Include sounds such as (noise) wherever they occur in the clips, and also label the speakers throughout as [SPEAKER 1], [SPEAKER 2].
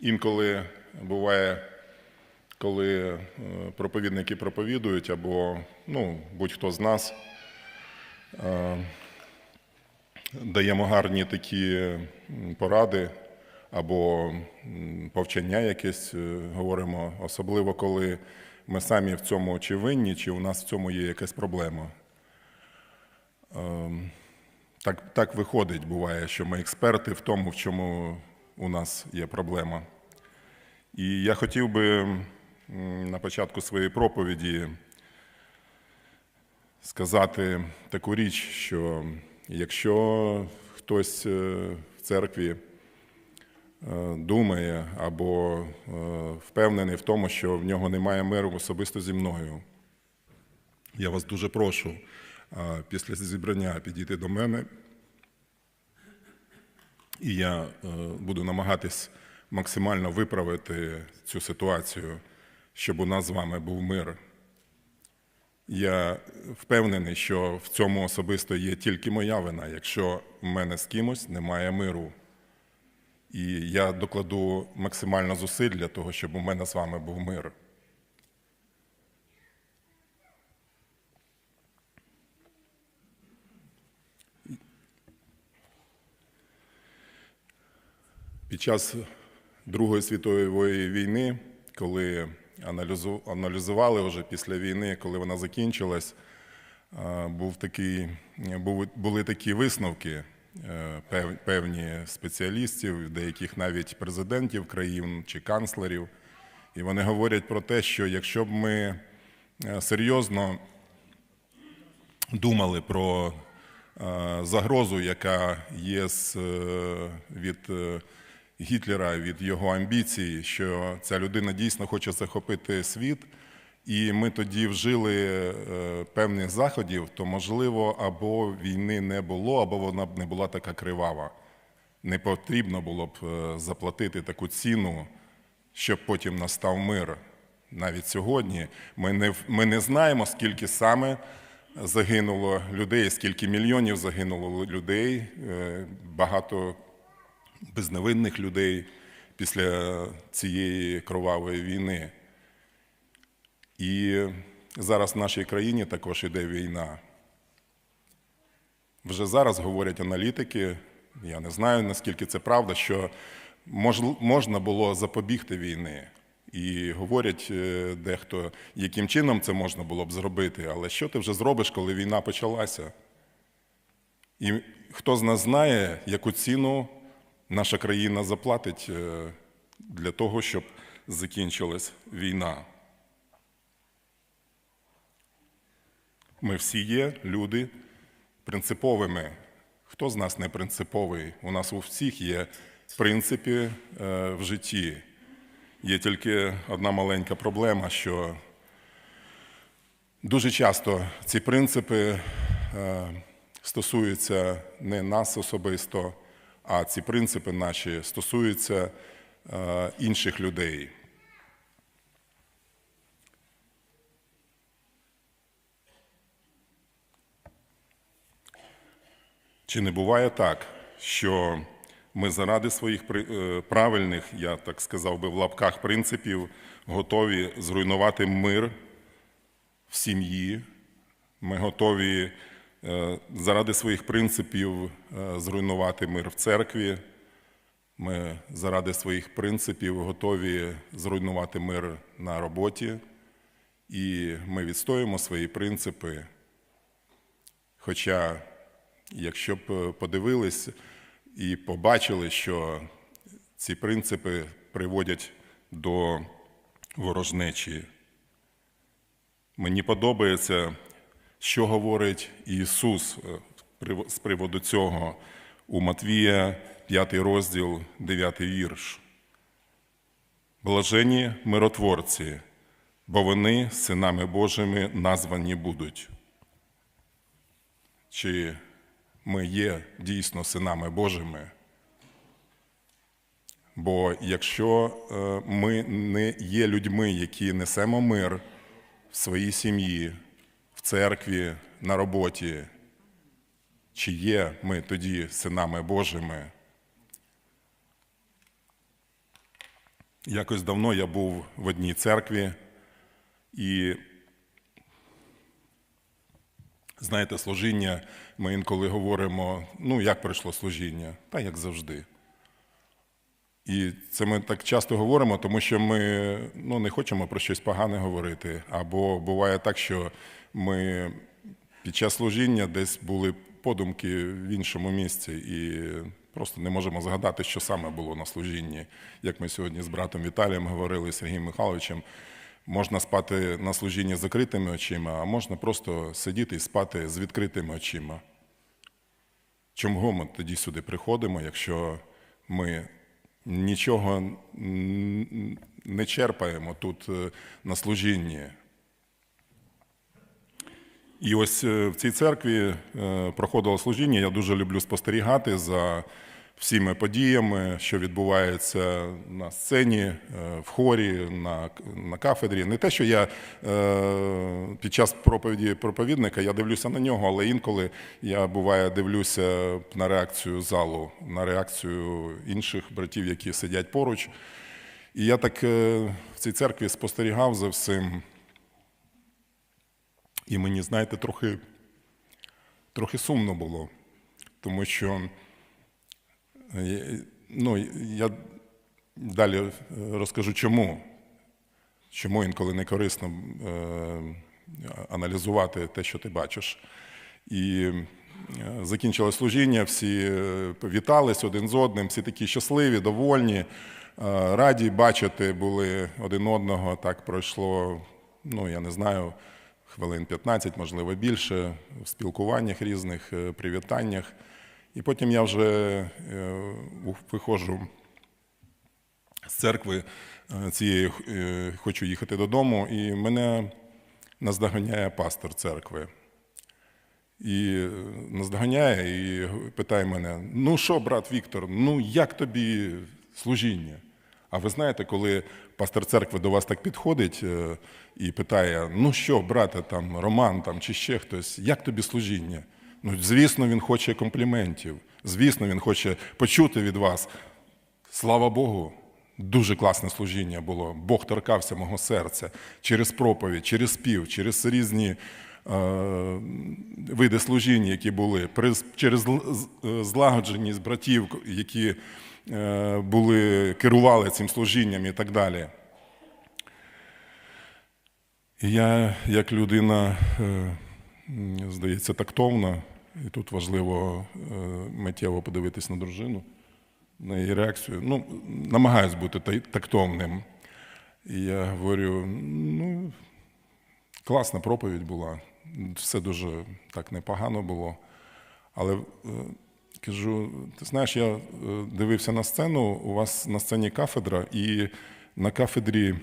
[SPEAKER 1] інколи буває, коли е, проповідники проповідують, або ну, будь-хто з нас е, даємо гарні такі поради або повчання якесь е, говоримо, особливо коли ми самі в цьому чи винні, чи у нас в цьому є якась проблема. Ем, Так, так виходить, буває, що ми експерти в тому, в чому у нас є проблема. І я хотів би на початку своєї проповіді сказати таку річ, що якщо хтось е, в церкві е, думає або е, впевнений в тому, що в нього немає миру особисто зі мною, я вас дуже прошу після зібрання підійти до мене, і я е, буду намагатись максимально виправити цю ситуацію, щоб у нас з вами був мир. Я впевнений, що в цьому особисто є тільки моя вина, якщо в мене з кимось немає миру. І я докладу максимально зусиль для того, щоб у мене з вами був мир. Під час Другої світової війни, коли аналізували вже після війни, коли вона закінчилась, був такий, були, такі висновки е, певні спеціалістів, деяких навіть президентів країн чи канцлерів. І вони говорять про те, що якщо б ми е, серйозно думали про е, загрозу, яка є від Гітлера, від його амбіцій, що ця людина дійсно хоче захопити світ, і ми тоді вжили е, певних заходів, то можливо або війни не було, або вона б не була така кривава. Не потрібно було б е, заплатити таку ціну, щоб потім настав мир. Навіть сьогодні ми не, ми не знаємо, скільки саме загинуло людей, скільки мільйонів загинуло людей, е, багато безневинних людей після цієї кровавої війни. І зараз в нашій країні також іде війна. Вже зараз говорять аналітики, я не знаю, наскільки це правда, що можна було запобігти війни. І говорять е, дехто, яким чином це можна було б зробити, але що ти вже зробиш, коли війна почалася? І хто з нас знає, яку ціну наша країна заплатить е, для того, щоб закінчилась війна? Ми всі є люди принциповими. Хто з нас не принциповий? У нас у всіх є принципи е, в житті. Є тільки одна маленька проблема, що дуже часто ці принципи е, стосуються не нас особисто, а ці принципи наші стосуються е, інших людей. Чи не буває так, що ми заради своїх е, правильних, я так сказав би, в лапках принципів готові зруйнувати мир в сім'ї, ми готові заради своїх принципів е, зруйнувати мир в церкві, ми заради своїх принципів готові зруйнувати мир на роботі, і ми відстоюємо свої принципи. Хоча Якщо б е, подивились і побачили, що ці принципи приводять до ворожнечі. Мені подобається, що говорить Ісус е, з приводу цього у Матвія, 5 розділ, 9 вірш. Блажені миротворці, бо вони синами Божими названі будуть. Чи ми є дійсно синами Божими? Бо якщо е, ми не є людьми, які несемо мир в своїй сім'ї, в церкві, на роботі, чи є ми тоді синами Божими? Якось давно я був в одній церкві, і знаєте, служіння, ми інколи говоримо, ну як пройшло служіння? Та як завжди. І це ми так часто говоримо, тому що ми ну, не хочемо про щось погане говорити. Або буває так, що ми під час служіння десь були подумки в іншому місці і просто не можемо згадати, що саме було на служінні. Як ми сьогодні з братом Віталієм говорили, Сергієм Михайловичем, можна спати на служінні з закритими очима, а можна просто сидіти і спати з відкритими очима. Чому ми тоді сюди приходимо, якщо ми нічого не черпаємо тут е, на служінні? І ось е, в цій церкві е, проходило служіння. Я дуже люблю спостерігати за всіми подіями, що відбувається на сцені, е, в хорі, на, на кафедрі. Не те, що я під час проповіді проповідника я дивлюся на нього, але інколи я буває дивлюся на реакцію залу, на реакцію інших братів, які сидять поруч. І я так в цій церкві спостерігав за всім. І мені, знаєте, трохи, трохи сумно було, тому що е, ну, я далі розкажу, чому. Чому інколи не корисно е, аналізувати те, що ти бачиш. І е, закінчилось служіння, всі е, вітались один з одним, всі такі щасливі, довольні, е, раді бачити були один одного. Так пройшло, ну я не знаю, хвилин 15, можливо, більше, в спілкуваннях різних, е, привітаннях. І потім я вже е, виходжу з церкви е, цієї хочу їхати додому, і мене наздоганяє пастор церкви. І наздоганяє і питає мене: ну що, брат Віктор, ну як тобі служіння? А ви знаєте, коли пастор церкви до вас так підходить е, і питає: ну що, брате, там Роман там, чи ще хтось, як тобі служіння? Ну, звісно, він хоче компліментів. Звісно, він хоче почути від вас. Слава Богу, дуже класне служіння було. Бог торкався мого серця через проповідь, через спів, через різні види служіння, які були, через е, злагодженість братів, які е, були, керували цим служінням і так далі. І я, як людина, е, здається, тактовна, і тут важливо е, миттєво подивитись на дружину, на її реакцію. Ну, намагаюсь бути тактовним. І я говорю: ну, класна проповідь була, все дуже так непогано було. Але е, кажу, ти знаєш, я е, дивився на сцену, у вас на сцені кафедра, і на кафедрі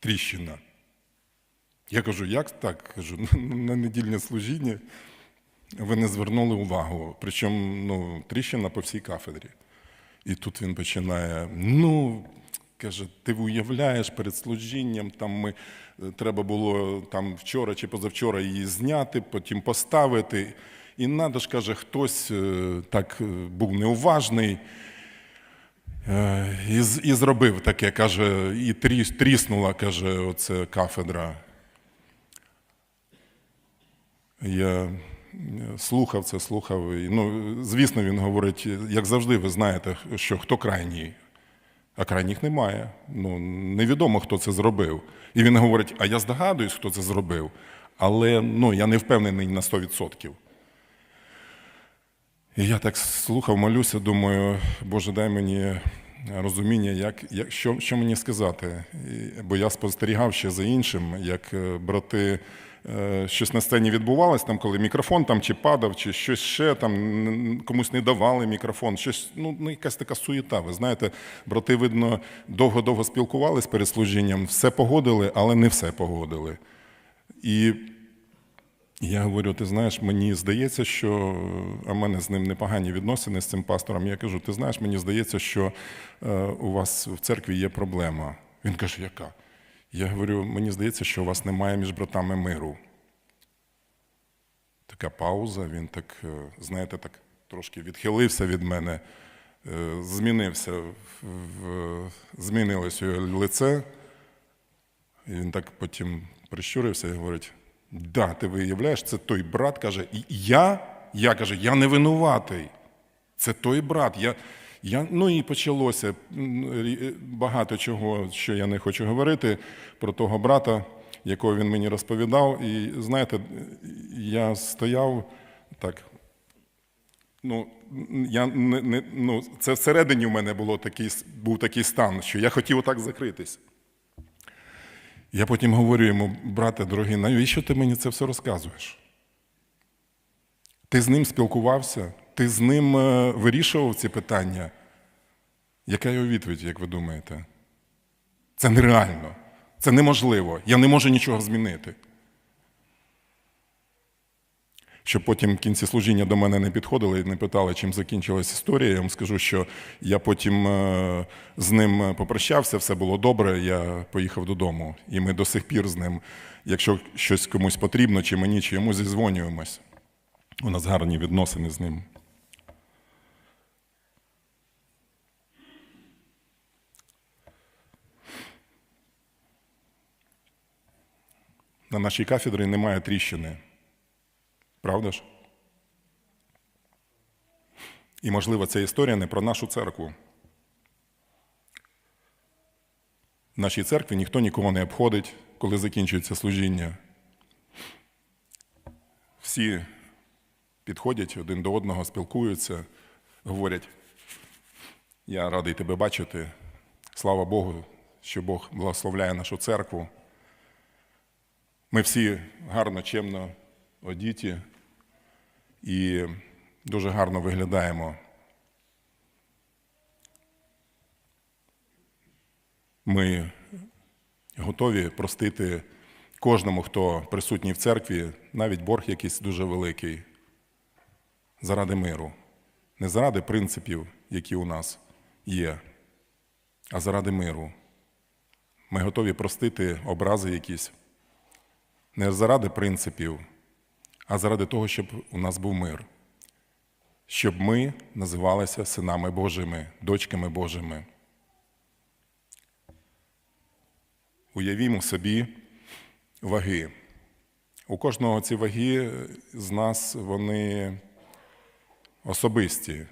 [SPEAKER 1] тріщина. Я кажу, як так? Кажу, (laughs) на недільне служіння ви не звернули увагу. Причому ну, тріщина по всій кафедрі. І тут він починає: ну, каже, ти уявляєш перед служінням, там ми е, треба було там вчора чи позавчора її зняти, потім поставити. І надо ж, каже, хтось е, так е, був неуважний. І, і зробив таке, каже, і тріс, тріснула, каже, оце кафедра. Я слухав це, слухав. Ну, звісно, він говорить, як завжди, ви знаєте, що хто крайній. А крайніх немає. Ну, невідомо, хто це зробив. І він говорить: а я здогадуюсь, хто це зробив, але ну, я не впевнений на 100%. І я так слухав, молюся, думаю, Боже, дай мені розуміння, як, як, що, що мені сказати. Бо я спостерігав ще за іншим, як е, брати щось на сцені відбувалось, там, коли мікрофон там чи падав, чи щось ще там комусь не давали мікрофон, щось, ну, ну якась така суєта. Ви знаєте, брати, видно, довго-довго спілкувались перед служінням, все погодили, але не все погодили. І я говорю, ти знаєш, мені здається, що а в мене з ним непогані відносини з цим пастором. Я кажу, ти знаєш, мені здається, що е, у вас в церкві є проблема. Він каже, яка? Я говорю, мені здається, що у вас немає між братами миру. Така пауза, він так, е, знаєте, так трошки відхилився від мене. е, змінився, змінилось його лице. І він так потім прищурився і говорить: да, ти виявляєш, це той брат каже, і я, я каже, я не винуватий. Це той брат. Я, я, ну і почалося багато чого, що я не хочу говорити про того брата, якого він мені розповідав. І знаєте, я стояв так. Ну, я не, не, ну, це всередині в мене було такий, був такий стан, що я хотів отак закритись. Я потім говорю йому, брате дорогий, навіщо ти мені це все розказуєш? Ти з ним спілкувався, ти з ним е, вирішував ці питання. Яка його відповідь, як ви думаєте? Це нереально, це неможливо. Я не можу нічого змінити. Щоб потім в кінці служіння до мене не підходили і не питали, чим закінчилась історія. Я вам скажу, що я потім е, з ним попрощався, все було добре. Я поїхав додому. І ми до сих пір з ним, якщо щось комусь потрібно, чи мені, чи йому зізвонюємось. У нас гарні відносини з ним. На нашій кафедрі немає тріщини. Правда ж? І, можливо, ця історія не про нашу церкву. В нашій церкві ніхто нікого не обходить, коли закінчується служіння. Всі підходять один до одного, спілкуються, говорять: Я радий тебе бачити. Слава Богу, що Бог благословляє нашу церкву. Ми всі гарно, чемно одіті і дуже гарно виглядаємо. Ми готові простити кожному, хто присутній в церкві, навіть борг якийсь дуже великий, заради миру. Не заради принципів, які у нас є, а заради миру. Ми готові простити образи якісь не заради принципів, а заради того, щоб у нас був мир, щоб ми називалися синами Божими, дочками Божими. Уявімо собі ваги. У кожного ці ваги з нас вони особисті.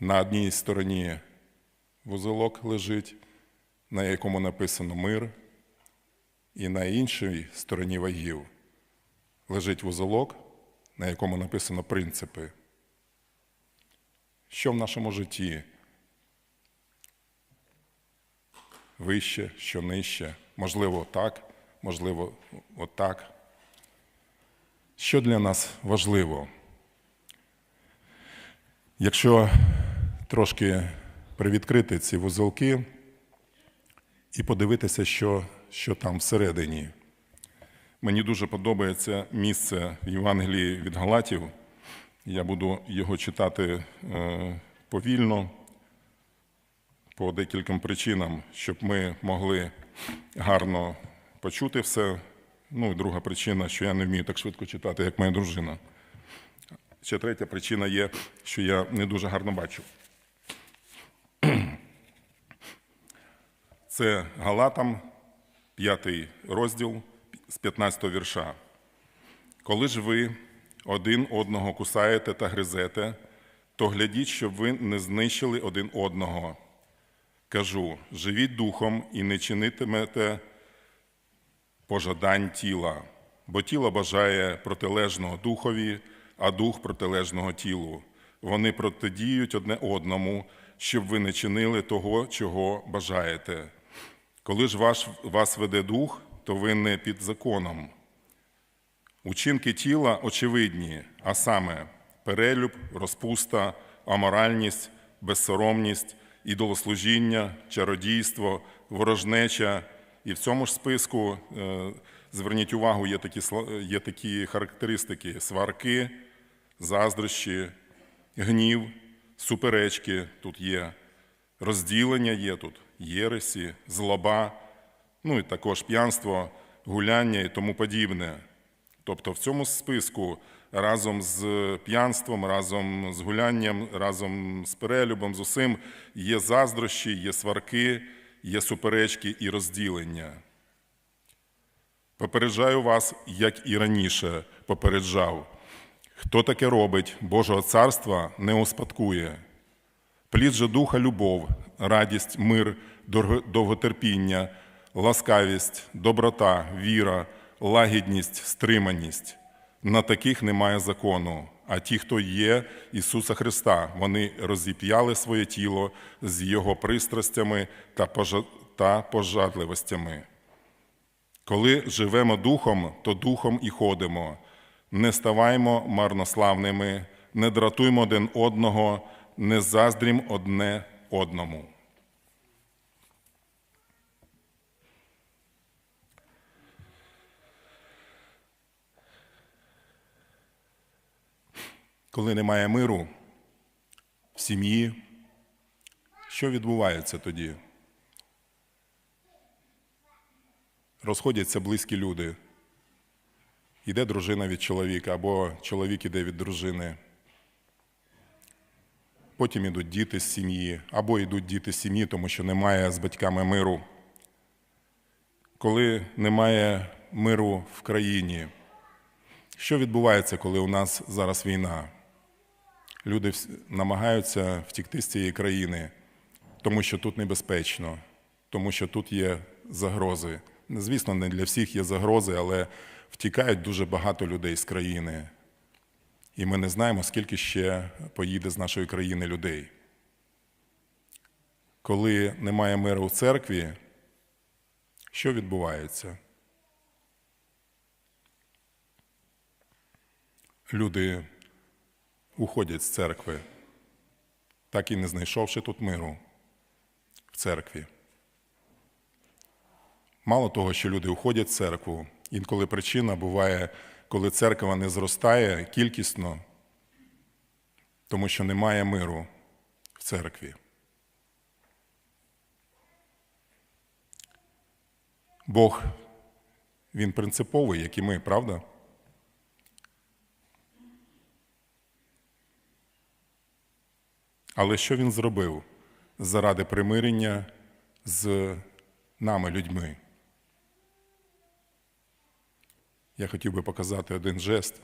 [SPEAKER 1] На одній стороні вузелок лежить, на якому написано мир, і на іншій стороні вагів лежить вузолок, на якому написано принципи. Що в нашому житті вище, що нижче, можливо, так, можливо, отак. Що для нас важливо? Якщо трошки привідкрити ці вузолки і подивитися, що, що там всередині. Мені дуже подобається місце в Євангелії від Галатів. Я буду його читати е, повільно по декільком причинам, щоб ми могли гарно почути все. Ну і друга причина, що я не вмію так швидко читати, як моя дружина. Ще третя причина є, що я не дуже гарно бачу. Це Галатам, п'ятий розділ з 15 вірша. Коли ж ви один одного кусаєте та гризете, то глядіть, щоб ви не знищили один одного. Кажу, живіть духом і не чинитимете пожадань тіла, бо тіло бажає протилежного духові, а дух протилежного тілу. Вони протидіють одне одному, щоб ви не чинили того, чого бажаєте. Коли ж ваш, вас веде дух, то ви не під законом. Учинки тіла очевидні, а саме перелюб, розпуста, аморальність, безсоромність, ідолослужіння, чародійство, ворожнеча. І в цьому ж списку, е, зверніть увагу, є такі, є такі характеристики: сварки, заздрощі, гнів, суперечки тут є, розділення є тут, єресі, злоба, ну і також п'янство, гуляння і тому подібне. Тобто в цьому списку разом з п'янством, разом з гулянням, разом з перелюбом, з усім є заздрощі, є сварки, є суперечки і розділення. Попереджаю вас, як і раніше попереджав. Хто таке робить, Божого царства не успадкує. Плід же духа любов, радість, мир, довготерпіння, ласкавість, доброта, віра, лагідність, стриманість. На таких немає закону. А ті, хто є Ісуса Христа, вони розіп'яли своє тіло з Його пристрастями та пожа- та пожадливостями. Коли живемо духом, то духом і ходимо. Не ставаймо марнославними, не дратуймо один одного, не заздрім одне одному. Коли немає миру в сім'ї, що відбувається тоді? Розходяться близькі люди. Йде дружина від чоловіка, або чоловік іде від дружини. Потім йдуть діти з сім'ї, або йдуть діти з сім'ї, тому що немає з батьками миру. Коли немає миру в країні, що відбувається, коли у нас зараз війна? Люди намагаються втікти з цієї країни, тому що тут небезпечно, тому що тут є загрози. Звісно, не для всіх є загрози, але втікають дуже багато людей з країни. І ми не знаємо, скільки ще поїде з нашої країни людей. Коли немає миру у церкві, що відбувається? Люди уходять з церкви, так і не знайшовши тут миру в церкві. Мало того, що люди уходять з церкву, інколи причина буває, коли церква не зростає кількісно, тому що немає миру в церкві. Бог, Він принциповий, як і ми, правда? Але що він зробив заради примирення з нами, людьми? Я хотів би показати один жест.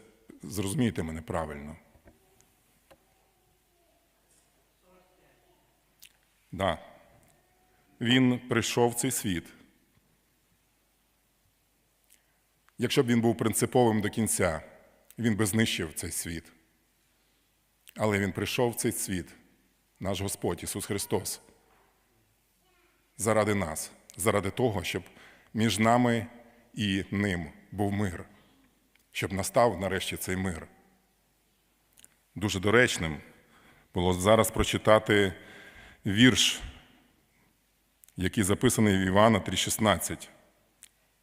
[SPEAKER 1] Зрозумійте мене правильно. Да. Він прийшов в цей світ. Якщо б він був принциповим до кінця, він би знищив цей світ. Але він прийшов в цей світ, наш Господь Ісус Христос, заради нас, заради того, щоб між нами і ним був мир, щоб настав нарешті цей мир. Дуже доречним було зараз прочитати вірш, який записаний в Івана 3,16.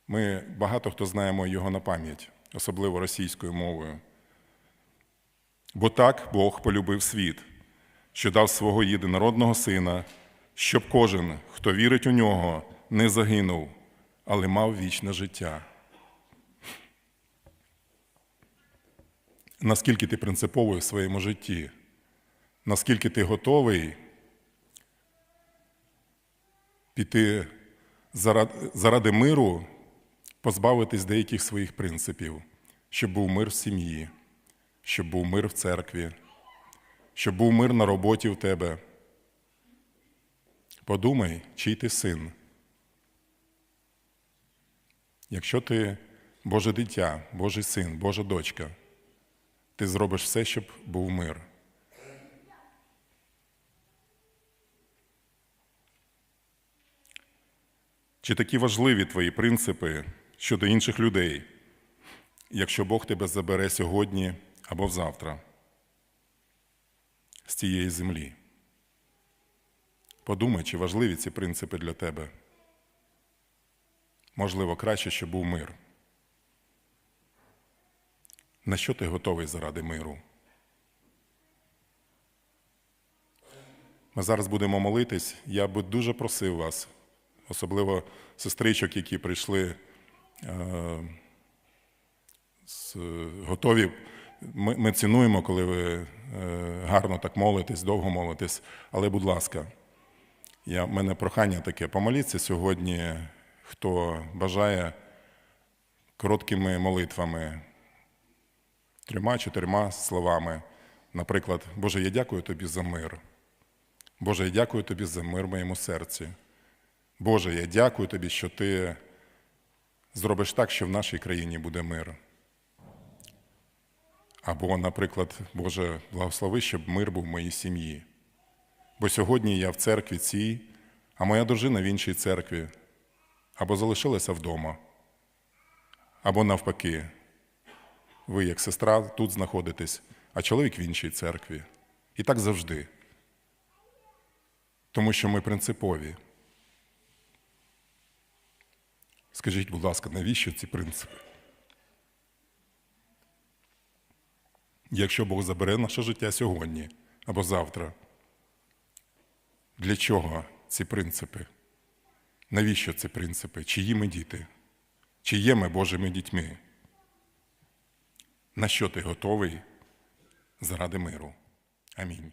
[SPEAKER 1] Ми багато хто знаємо його на пам'ять, особливо російською мовою. Бо так Бог полюбив світ, що дав свого єдинородного сина, щоб кожен, хто вірить у нього, не загинув, але мав вічне життя. Наскільки ти принциповий в своєму житті? Наскільки ти готовий піти заради, заради миру, позбавитись деяких своїх принципів, щоб був мир в сім'ї, щоб був мир в церкві, щоб був мир на роботі в тебе. Подумай, чий ти син. Якщо ти Боже дитя, Божий син, Божа дочка, ти зробиш все, щоб був мир. Чи такі важливі твої принципи щодо інших людей, якщо Бог тебе забере сьогодні або завтра з цієї землі? Подумай, чи важливі ці принципи для тебе. Можливо, краще, щоб був мир. На що ти готовий заради миру? Ми зараз будемо молитись. Я би дуже просив вас, особливо сестричок, які прийшли, е, з- готові ми, ми цінуємо, коли ви е, гарно так молитесь, довго молитесь. Але, будь ласка, я, в мене прохання таке: помоліться сьогодні, хто бажає короткими молитвами, трьома-чотирма словами. Наприклад, Боже, я дякую тобі за мир. Боже, я дякую тобі за мир в моєму серці. Боже, я дякую тобі, що ти зробиш так, що в нашій країні буде мир. Або, наприклад, Боже, благослови, щоб мир був в моїй сім'ї. Бо сьогодні я в церкві цій, а моя дружина в іншій церкві, або залишилася вдома, або навпаки, ви, як сестра, тут знаходитесь, а чоловік в іншій церкві. І так завжди. Тому що ми принципові. Скажіть, будь ласка, навіщо ці принципи? Якщо Бог забере наше життя сьогодні або завтра, для чого ці принципи? Навіщо ці принципи? Чиї ми діти? Чи є ми Божими дітьми? На що ти готовий заради миру? Амінь.